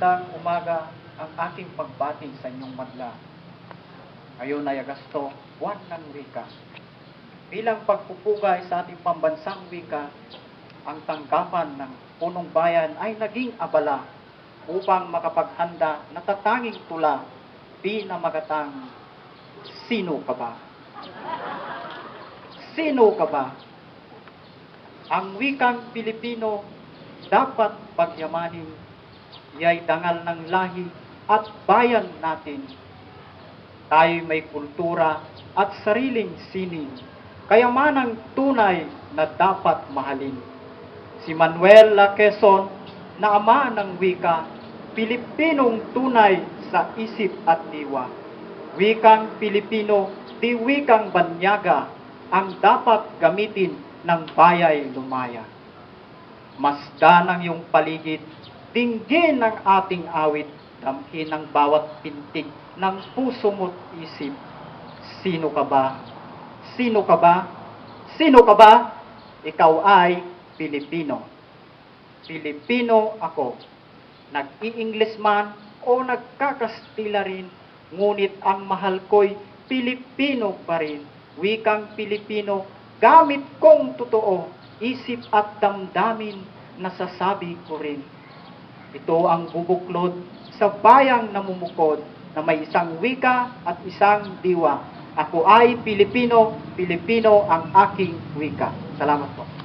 magandang umaga ang aking pagbati sa inyong madla. Ngayon ay Agosto, buwan ng wika. Bilang pagpupugay sa ating pambansang wika, ang tanggapan ng punong bayan ay naging abala upang makapaghanda na tatanging tula, pinamagatang sino ka ba? Sino ka ba? Ang wikang Pilipino dapat pagyamanin, iya'y dangal ng lahi at bayan natin. Tayo may kultura at sariling sining, kayamanang tunay na dapat mahalin. Si Manuel La Quezon, na ama ng wika, Pilipinong tunay sa isip at diwa. Wikang Pilipino, di wikang banyaga, ang dapat gamitin ng bayay lumaya. Masdan ang iyong paligid, dinggin ang ating awit, damhin ang bawat pintig ng puso mo't isip. Sino ka ba? Sino ka ba? Sino ka ba? Ikaw ay Pilipino. Pilipino ako. Nag-i-English man o nagkakastila rin, ngunit ang mahal ko'y Pilipino pa rin. Wikang Pilipino, gamit kong totoo, isip at damdamin, nasasabi ko rin. Ito ang bubuklod sa bayang namumukod na may isang wika at isang diwa. Ako ay Pilipino, Pilipino ang aking wika. Salamat po.